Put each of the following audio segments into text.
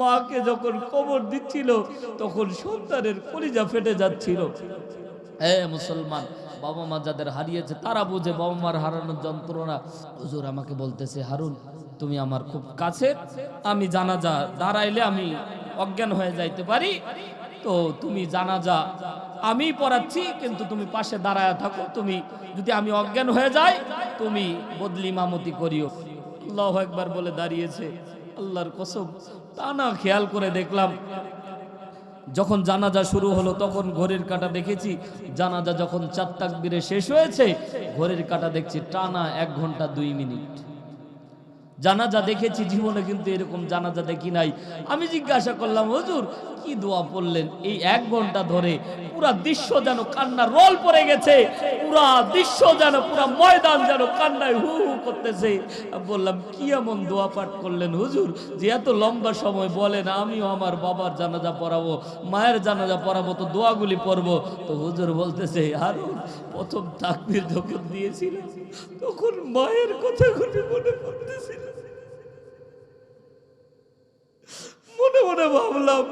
মাকে যখন কবর দিচ্ছিল, তখন সন্তানের কলিজা ফেটে যাচ্ছিল। হ্যাঁ মুসলমান বাবা মা যাদের হারিয়েছে, তারা বুঝে বাবা মার হারানোর যন্ত্রণা। হুজুর আমাকে বলতেছে, হারুন, তুমি আমার খুব কাছে, আমি জানাজা দাঁড়াইলে আমি অজ্ঞান হয়ে যাইতে পারি। তো তুমি জানাজা আমি পড়াচ্ছি, কিন্তু তুমি পাশে দাঁড়ায় থাকো। তুমি যদি আমি অজ্ঞান হয়ে যাই, তুমি বদলি মামতি করিও। আল্লাহ একবার বলে দাঁড়িয়েছে। আল্লাহর কসম তা না খেয়াল করে দেখলাম, যখন জানাজা শুরু হলো তখন ঘড়ির কাটা দেখেছি, জানাজা যখন চার তাকবীরে শেষ হয়েছে, ঘড়ির কাটা দেখছি টানা এক ঘণ্টা দুই মিনিট। জানাজা দেখেছি জীবনে কিন্তু এরকম জানাজা দেখি নাই। আমি জিজ্ঞাসা করলাম, হুজুর, কি দোয়া পড়লেন? এই এক ঘণ্টা ধরে পুরা দৃশ্য যেন কান্না রোল পড়ে গেছে। পুরা দৃশ্য যেন, পুরা ময়দান যেন কান্নায় হু হু করতেছে। বললাম, কি এমন দোয়া পাঠ করলেন হুজুর যে এত লম্বা সময় বলেন, আমিও আমার বাবার জানাজা পড়াবো, মায়ের জানাজা পড়াবো, তো দোয়াগুলি পড়ব? তো হুজুর বলতেছে আর প্রথম তাকবির যখন দিয়েছিল, তখন মায়ের কথাগুলি মনে পড়তেছিল। মনে মনে ভাবলাম,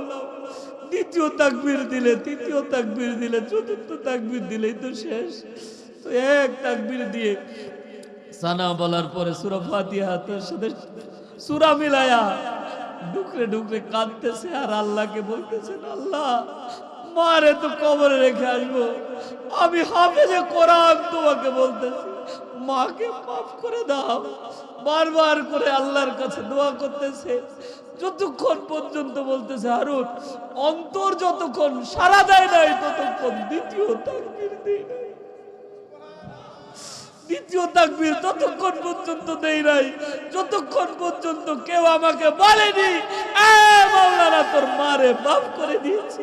দ্বিতীয় তাকবির দিলে, তৃতীয় তাকবির দিলে, চতুর্থ তাকবির দিলেই তো শেষ। তো এক তাকবির দিয়ে সানা বলার পরে সুরা ফাতিহা তার সাথে সুরা মিলায়া ডুকরে ডুকরে কাঁদতেছে আর আল্লাহকে বলতেছেন আল্লাহ, মারে তো কবরে রেখে আসব। আমি হাফেজে কোরআন তোমাকে বলতেছি, মাকে মাফ করে দাও। বারবার করে আল্লাহর কাছে দোয়া করতেছে। যতক্ষণ পর্যন্ত বলতেছে, হারুন, অন্তর যতক্ষণ সারা দেয় নাই, ততক্ষণ দ্বিতীয় তাকবির দ্বিতীয় তাকবির ততক্ষণ পর্যন্ত দেই নাই। যতক্ষণ পর্যন্ত কেউ আমাকে বলেনি মাওলানা, তোর মারে মাফ করে দিয়েছি।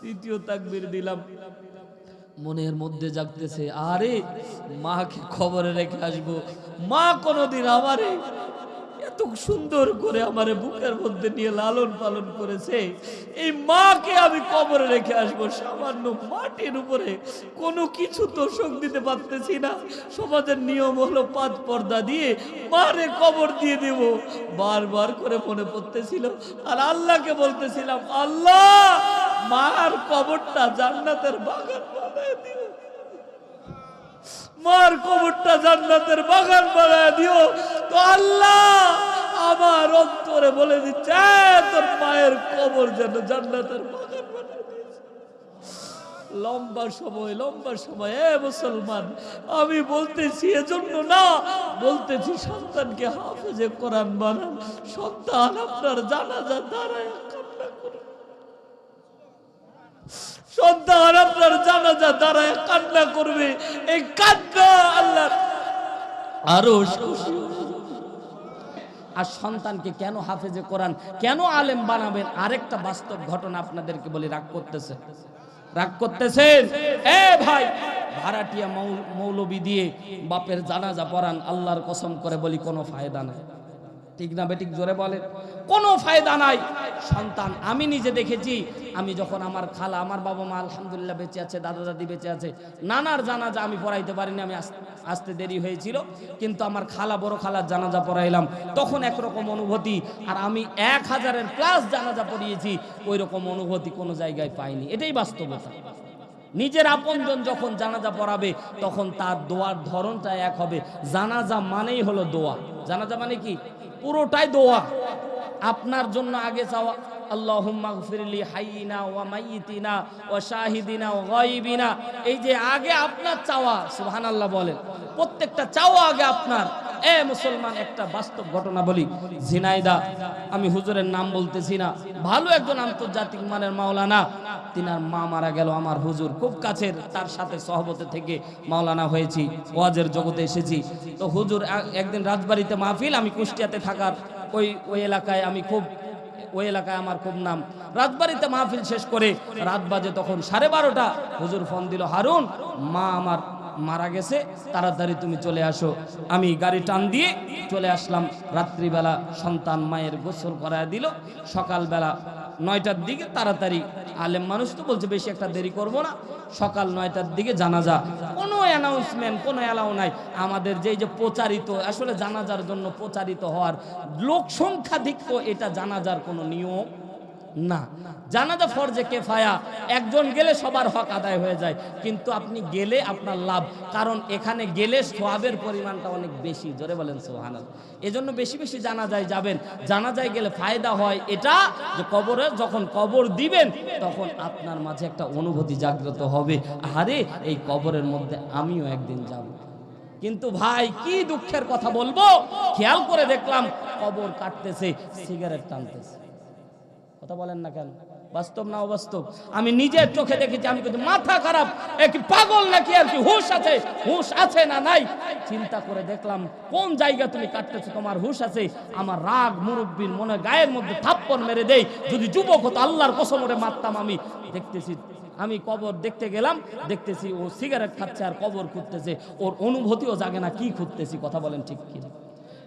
দ্বিতীয় তাকবির দিলাম। মনের মধ্যে জাগতেছে, আরে, মাকে খবরে রেখে আসব। মা কোনোদিন আমারে এত সুন্দর করে আমারে বুকের মধ্যে নিয়ে লালন পালন করেছে। এই মাকে আমি কবরে রেখে আসব, সামান্য মাটির উপরে। কোনো কিছু তোষক দিতে পারতেছি না। সমাজের নিয়ম হলো পাঁচ পর্দা দিয়ে মারে কবর দিয়ে দেব। বারবার করে মনে পড়তেছিল। আর আল্লাহকে বলতেছিলাম, আল্লাহ, মার কবরটা জান্নাতের বাগান বানায় দিও। মার কবরটা জান্নাতের বাগান বানায় দিও। তো আল্লাহ আমার অন্তরে বলে দিচ্ছে "এ, তোর মায়ের কবর যেন জান্নাতের বাগান লম্বা সময় লম্বা সময় এ মুসলমান আমি বলতেছি এজন্য না বলতেছি সন্তানকে হাফেজে কোরআন বানান। সন্তান আপনার জানাজা দাঁড়ায় সন্তান আপনার জানাজা কান্না করবে। এই কান্না আল্লাহ আরও আর সন্তানকে কেন হাফেজে কোরআন, কেন আলেম বানাবেন? আরেকটা বাস্তব ঘটনা আপনাদেরকে বলি, রাগ করতেছে। রাগ করতেছেন এ ভাই, ভাড়াটিয়া মৌলবি দিয়ে বাপের জানাজা পড়ান, আল্লাহর কসম করে বলি, কোনো ফায়দা নাই। ঠিক না বেটিক জোরে বলেন কোনো ফায়দা নাই। সন্তান, আমি নিজে দেখেছি, আমি যখন আমার খালা, আমার বাবা মা আলহামদুলিল্লাহ বেঁচে আছে, দাদা দাদি বেঁচে আছে, নানার জানাজা আমি পড়াইতে পারিনি, আমি আসতে দেরি হয়েছিল, কিন্তু আমার খালা, বড় খালার জানাজা পড়াইলাম। তখন একরকম অনুভূতি, আর আমি এক হাজারের প্লাস জানাজা পড়িয়েছি ওই রকম অনুভূতি কোনো জায়গায় পাইনি। এটাই বাস্তবতা। নিজের আপনজন যখন জানাজা পড়াবে, তখন তার দোয়ার ধরনটা এক হবে। জানাজা মানেই হলো দোয়া। জানাজা মানে কি? পুরোটাই দোয়া। আপনার জন্য আগে চাওয়া ওয়া ওয়া এই যে আগে আপনার চাওয়া, সুবহানাল্লাহ বলেন। প্রত্যেকটা চাওয়া আগে আপনার। এ মুসলমান, একটা বাস্তব ঘটনা বলি। ঝিনাইদা, আমি হুজুরের নাম বলতেছি না। ভালো একজন আন্তর্জাতিক মানের মাওলানা, তিনার মা মারা গেল আমার হুজুর। খুব কাছের, তার সাথে সহবতে থেকে মাওলানা হয়েছি, ওয়াজের জগতে এসেছি। তো হুজুর এক- একদিন রাজবাড়িতে মাহফিল, আমি কুষ্টিয়াতে থাকার ওই ওই এলাকায় আমি খুব, ওই এলাকায় আমার খুব নাম। রাতবাড়িতে মাহফিল শেষ করে রাত বাজে তখন সাড়ে বারোটা হুজুর ফোন দিল, হারুন, মা আমার মারা গেছে, তাড়াতাড়ি তুমি চলে আসো। আমি গাড়ি টান দিয়ে চলে আসলাম। রাত্রিবেলা সন্তান মায়ের গোসল করায় দিল। সকালবেলা নয়টার দিকে তাড়াতাড়ি আলেম মানুষ তো বলছে, বেশি একটা দেরি করব না। সকাল নয়টার দিকে জানাজা। কোনো অ্যানাউন্সমেন্ট কোনো অ্যালাউ নাই। আমাদের যেই যে প্রচারিত, আসলে জানাজার জন্য প্রচারিত হওয়ার লোক সংখ্যাধিক্য এটা জানাজার কোনো নিয়ম না। জানাজা ফরজে কেফায়া, একজন গেলে সবার হক আদায় হয়ে যায়, কিন্তু আপনি গেলে আপনার লাভ, কারণ এখানে গেলে সোয়াবের পরিমাণটা অনেক বেশি, জোরে বলেন সোহানাল এজন্য বেশি বেশি জানা যায় যাবেন জানা যায় গেলে ফায়দা হয় এটা যে কবরে যখন কবর দিবেন, তখন আপনার মাঝে একটা অনুভূতি জাগ্রত হবে আরে এই কবরের মধ্যে আমিও একদিন যাব। কিন্তু ভাই, কি দুঃখের কথা বলব? খেয়াল করে দেখলাম কবর কাটতেছে, সিগারেট টানতেছে। কথা বলেন না কেন? বাস্তব না অবাস্তব? আমি নিজের চোখে দেখেছি, আমি কিন্তু মাথা খারাপ, এ কি পাগল নাকি আর কি? হুশ আছে হুশ আছে না নাই? চিন্তা করে দেখলাম, কোন জায়গা তুমি কাটতেছো? তোমার হুশ আছে। আমার রাগ মুরব্বীর মনে গায়ের মধ্যে থাপ্পড় মেরে দেই। যদি যুবক হতো, আল্লাহর কসম ওরে মারতাম আমি। দেখতেছি, আমি কবর দেখতে গেলাম, দেখতেছি ও সিগারেট খাচ্ছে আর কবর খুঁজতেছে। ওর অনুভূতিও জাগে না, কি খুঁজতেছি? কথা বলেন ঠিক কি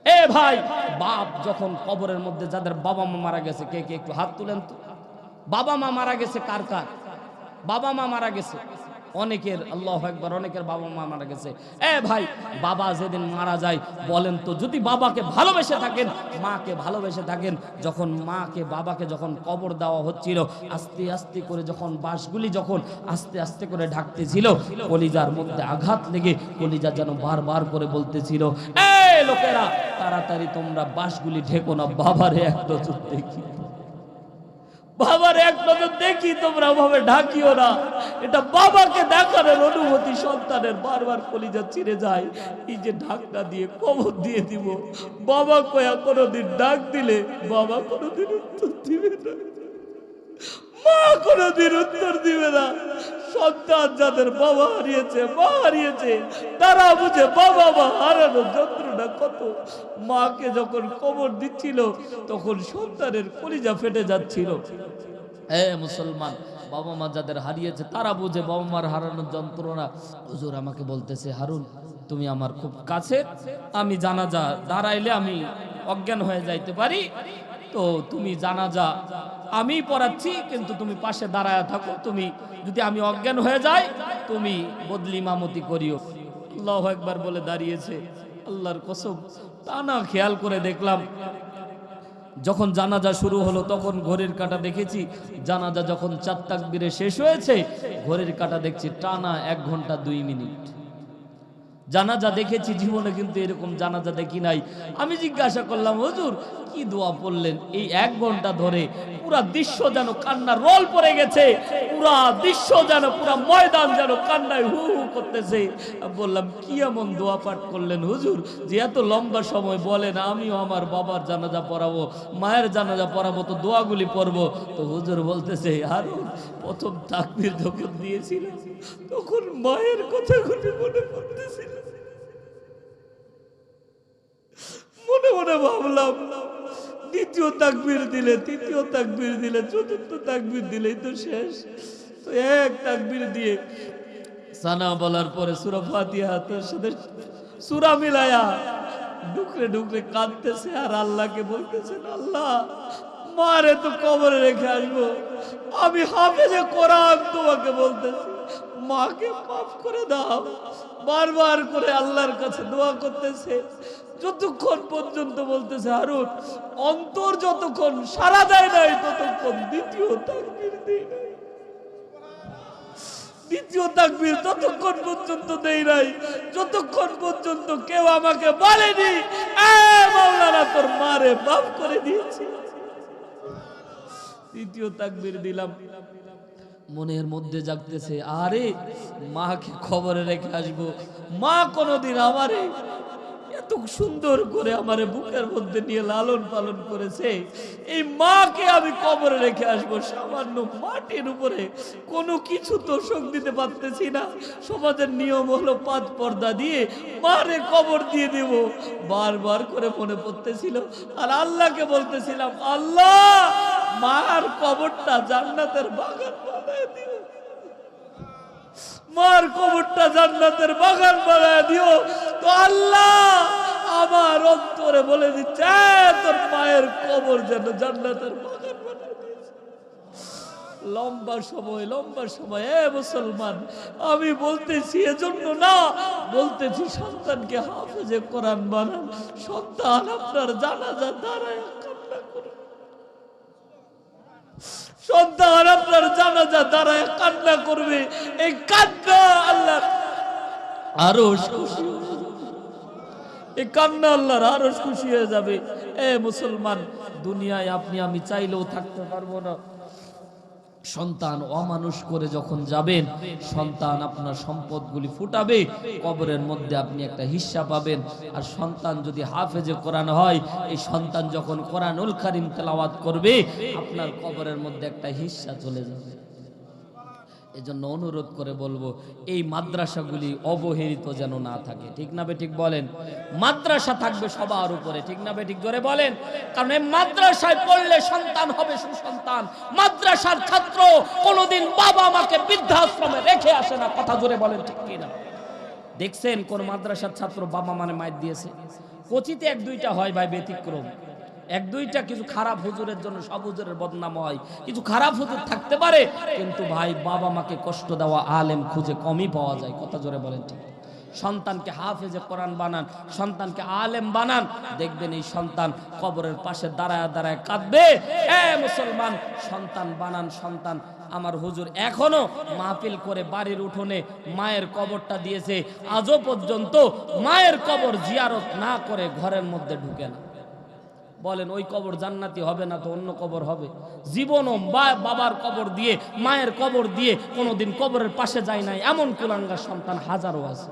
এ ভাই, বাপ যখন কবরের মধ্যে যাদের বাবা মা মারা গেছে, কে কে, একটু হাত তুলেন তো। বাবা মা মারা গেছে কার কার? বাবা মা মারা গেছে। অনেকের আল্লাহ একবার অনেকের বাবা মা মারা গেছে। এ ভাই, বাবা যেদিন মারা যায়, বলেন তো, যদি বাবাকে ভালোবেসে থাকেন, মাকে ভালোবেসে থাকেন, যখন মাকে, বাবাকে যখন কবর দেওয়া হচ্ছিল, আস্তে আস্তে করে যখন বাঁশগুলি যখন আস্তে আস্তে করে ঢাকতেছিল, কলিজার মধ্যে আঘাত লেগে কলিজা যেন বারবার করে বলতেছিল এ লোকেরা, তাড়াতাড়ি তোমরা বাঁশগুলি ঢেকো না, বাবারে এক নজর দেখি। বাবার এক নজর দেখি তোমরা ভাবে ঢাকিও না। এটা বাবাকে দেখানোর অনুভূতি সন্তানের বারবার কলিজা চিরে যায়। এই যে ঢাকটা দিয়ে কবর দিয়ে দিব। বাবা কয়া, কোনোদিন ডাক দিলে বাবা কোনোদিন উত্তর দিবে না। মা কোনোদিন উত্তর দিবে না। সন্তান যাদের বাবা হারিয়েছে, মা হারিয়েছে, তারা বুঝে বাবা মা হারানোর যন্ত্রণা কত। মাকে যখন কবর দিচ্ছিল, তখন সন্তানের কলিজা ফেটে যাচ্ছিল। হ্যাঁ মুসলমান, বাবা মা যাদের হারিয়েছে, তারা বুঝে বাবা মার হারানোর যন্ত্রণা। হুজুর আমাকে বলতেছে, হারুন, তুমি আমার খুব কাছে, আমি জানাজা দাঁড়াইলে আমি অজ্ঞান হয়ে যাইতে পারি। তো তুমি জানাজা আমি পড়াচ্ছি, কিন্তু তুমি পাশে দাঁড়ায় থাকো। তুমি যদি আমি অজ্ঞান হয়ে যাই, তুমি বদলি মামতি করিও। আল্লাহ একবার বলে দাঁড়িয়েছে। আল্লাহর কসম, তা না, খেয়াল করে দেখলাম, যখন জানাজা শুরু হলো, তখন ঘড়ির কাটা দেখেছি, জানাজা যখন চার তাকবীরে শেষ হয়েছে, ঘড়ির কাটা দেখছি টানা এক ঘণ্টা দুই মিনিট। জানাজা দেখেছি জীবনে কিন্তু এরকম জানাজা দেখি নাই। আমি জিজ্ঞাসা করলাম, হুজুর, কি দোয়া পড়লেন? এই এক ঘণ্টা ধরে পুরা দৃশ্য যেন কান্না রোল পড়ে গেছে। পুরা দৃশ্য যেন, পুরা ময়দান যেন কান্নায় হু হু করতেছে। বললাম, কি এমন দোয়া পাঠ করলেন হুজুর যে এত লম্বা সময় বলেন, আমিও আমার বাবার জানাজা পড়াবো, মায়ের জানাজা পড়াবো, তো দোয়াগুলি পড়ব? তো হুজুর বলতেছে আর প্রথম তাকবির যখন দিয়েছিল তখন মায়ের কথাগুলি মনে পড়তেছিল। মনে মনে ভাবলাম, দ্বিতীয় তাকবির দিলে, তৃতীয় তাকবির দিলে, চতুর্থ তাকবির দিলেই তো শেষ। তো এক তাকবির দিয়ে সানা বলার পরে সুরা ফাতিহা তার সাথে সুরা মিলায়া ডুকরে ডুকরে কাঁদতেছে আর আল্লাহকে বলতেছেন আল্লাহ, মারে তো কবরে রেখে আসব। আমি হাফেজে কোরআন তোমাকে বলতেছি, মাকে মাফ করে দাও। বারবার করে আল্লাহর কাছে দোয়া করতেছে। যতক্ষণ পর্যন্ত বলতেছে, হারুন, অন্তর যতক্ষণ সারা দেয় নাই, ততক্ষণ দ্বিতীয় তাকবির দেয় নাই। দ্বিতীয় তাকবির ততক্ষণ পর্যন্ত দেই নাই, যতক্ষণ পর্যন্ত কেউ আমাকে বলেনি, "এ মাওলানা তোর মারে মাফ করে দিয়েছি। দ্বিতীয় তাকবির দিলাম। মনের মধ্যে জাগতেছে, আরে মাকে খবরে রেখে আসব, মা কোনোদিন আমারে সুন্দর করে আমার বুকের মধ্যে নিয়ে লালন পালন করেছে। এই মাকে আমি কবরে রেখে আসব, সামান্য মাটির উপরে। কোনো কিছু তোষক দিতে পারতেছি না। সমাজের নিয়ম হলো পাঁচ পর্দা দিয়ে মারে কবর দিয়ে দেব। বারবার করে মনে পড়তেছিল। আর আল্লাহকে বলতেছিলাম, আল্লাহ, মার কবরটা জান্নাতের বাগান বানায় দিও। মার কবরটা জান্নাতের বাগান বানায় দিও। তো আল্লাহ আমার অন্তরে বলে দিচ্ছে তোর মায়ের কবর যেন জান্নাতের বাগান লম্বা সময় লম্বা সময়, এ, মুসলমান, আমি বলতেছি এজন্য না, বলতেছি সন্তানকে হাফেজে কোরআন বানান। সন্তান আপনার জানাজা দাঁড়ায় কান্না করে সন্তান আপনার জানাজা দাঁড়ায় কান্না করবে। এই কান্না আল্লাহ আরও এই কান্না আল্লাহর আরও খুশি হয়ে যাবে। এ মুসলমান, দুনিয়ায় আপনি, আমি চাইলেও থাকতে পারব না। সন্তান অমানুষ করে যখন যাবেন, সন্তান আপনার সম্পদগুলি ফুটাবে, কবরের মধ্যে আপনি একটা হিস্সা পাবেন। আর সন্তান যদি হাফেজে কোরআন হয়, এই সন্তান যখন কোরআনুল কারিম তেলাওয়াত করবে, আপনার কবরের মধ্যে একটা হিস্সা চলে যাবে। এজন্য অনুরোধ করে বলব, এই মাদ্রাসাগুলি অবহেলিত যেন না থাকে। ঠিক না বে ঠিক বলেন? মাদ্রাসা থাকবে সবার উপরে, ঠিক না বে ঠিক করে বলেন? কারণ এই মাদ্রাসায় পড়লে সন্তান হবে সুসন্তান। মাদ্রাসার ছাত্র কোনোদিন বাবা মাকে বৃদ্ধাশ্রমে রেখে আসে না, কথা জোরে বলেন ঠিক কিনা? দেখছেন কোন মাদ্রাসার ছাত্র বাবা মানে মায়ের দিয়েছে? কোচিতে এক দুইটা হয় ভাই, ব্যতিক্রম। এক দুইটা কিছু খারাপ হুজুরের জন্য সব হুজুরের বদনাম হয়। কিছু খারাপ হুজুর থাকতে পারে, কিন্তু ভাই বাবা মাকে কষ্ট দেওয়া আলেম খুঁজে কমই পাওয়া যায়, কথা জোরে বলেন ঠিক। সন্তানকে হাফেজে কোরআন বানান, সন্তানকে আলেম বানান, দেখবেন এই সন্তান কবরের পাশে দাঁড়ায় দাঁড়ায় কাঁদবে। এ মুসলমান, সন্তান বানান, সন্তান। আমার হুজুর এখনও মাহফিল করে বাড়ির উঠোনে মায়ের কবরটা দিয়েছে, আজও পর্যন্ত মায়ের কবর জিয়ারত না করে ঘরের মধ্যে ঢুকে না। বলেন, ওই কবর জান্নাতি হবে না তো অন্য কবর হবে? জীবনও বাবার কবর দিয়ে, মায়ের কবর দিয়ে কোনোদিন কবরের পাশে যায় নাই। এমন কুলাঙ্গার সন্তান হাজারো আছে।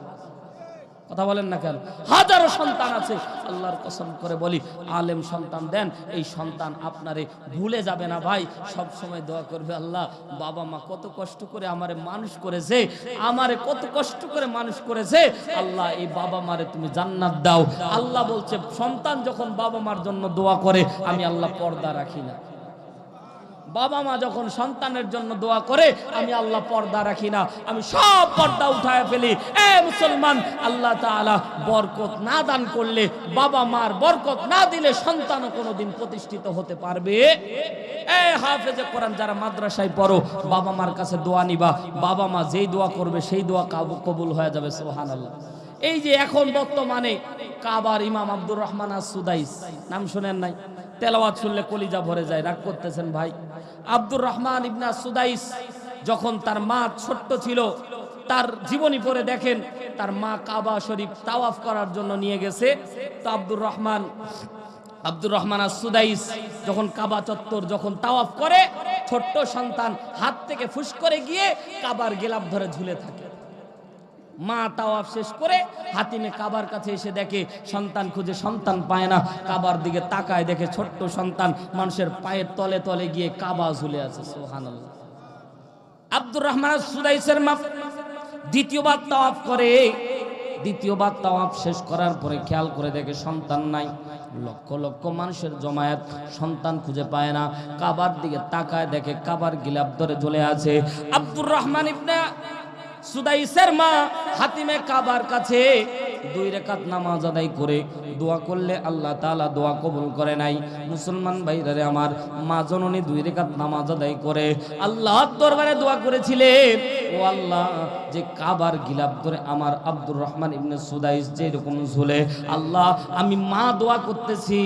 কথা বলেন না কেন? হাজারো সন্তান আছে, আল্লাহর কসম করে বলি, আলেম সন্তান দেন, এই সন্তান আপনারে ভুলে যাবে না ভাই। সব সময় দোয়া করবে, আল্লাহ, বাবা মা কত কষ্ট করে আমারে মানুষ করেছে, আমারে কত কষ্ট করে মানুষ করেছে। আল্লাহ, এই বাবা মারে তুমি জান্নাত দাও। আল্লাহ বলছে, সন্তান যখন বাবা মার জন্য দোয়া করে, আমি আল্লাহ পর্দা রাখি না। বাবা মা যখন সন্তানের জন্য দোয়া করে, আমি আল্লাহ পর্দা রাখি না। আমি সব পর্দা উঠায় ফেলি। এ মুসলমান, আল্লাহ তাআলা বরকত না দান করলে বাবা মার বরকত না দিলে সন্তানও কোনোদিন প্রতিষ্ঠিত হতে পারবে। যারা মাদ্রাসায় পড়ো বাবা মার কাছে দোয়া নিবা। বাবা মা যেই দোয়া করবে, সেই দোয়া কাবু- কবুল হয়ে যাবে, সুবহানাল্লাহ। এই যে এখন বর্তমানে কাবার ইমাম আব্দুর রহমান আস সুদাইস নাম শুনেন নাই? তেলাওয়াত শুনলে কলিজা ভরে যায়, রাগ করতেছেন ভাই। আব্দুর রহমান ইবনা সুদাইস যখন তার মা ছোট্ট ছিল, তার জীবনী পড়ে দেখেন, তার মা কাবা শরীফ তাওয়াফ করার জন্য নিয়ে গেছে। তো Abdur Rahman Abdur Rahman As Sudais যখন কাবা চত্বর যখন তাওয়াফ করে, ছোট্ট সন্তান হাত থেকে ফুস করে গিয়ে কাবার গেলাপ ধরে ঝুলে থাকে। মা তাওয়াফ শেষ করে হাতিমে কাবার কাছে এসে দেখে সন্তান খুঁজে সন্তান পায় না। কাবার দিকে তাকায় দেখে ছোট্ট সন্তান মানুষের পায়ের তলে তলে গিয়ে কাবা ঝুলে আছে, সুবহানাল্লাহ। আব্দুর রহমান সুদাইসের মা দ্বিতীয়বার তাওয়াফ করে। দ্বিতীয়বার তাওয়াফ শেষ করার পরে খেয়াল করে দেখে সন্তান নাই। লক্ষ লক্ষ মানুষের জমায়েত সন্তান খুঁজে পায় না। কাবার দিকে তাকায় দেখে কাবার গিলাপ ধরে চলে আছে। আব্দুর রহমান ইবনে সুদাইসের মা হাতিমে কাবার কাছে দুই রেখাত নামাজ আদায় করে দোয়া করলে আল্লাহ তাআলা দোয়া কবুল করে নাই। মুসলমান ভাইরারে আমার, মা জননী দুই রেখাত নামাজ আদায় করে আল্লাহর দরবারে দোয়া করেছিলেন। ও আল্লাহ, যে কাবার গিলাপ ধরে আমার আব্দুর রহমান ইবনে সুদাইস যে রকম ঝুলে, আল্লাহ, আমি মা দোয়া করতেছি,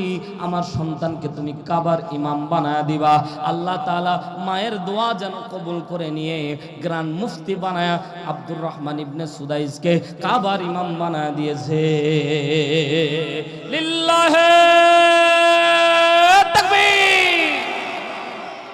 আমার সন্তানকে তুমি কাবার ইমাম বানায় দিবা। আল্লাহ তাআলা মায়ের দোয়া যেন কবুল করে নিয়ে, গ্রান মুফতি বানায় আব্দুর রহমান ইবনে সুদাইসকে কাবার ইমাম বানায় দিয়েছে লিল্লাহে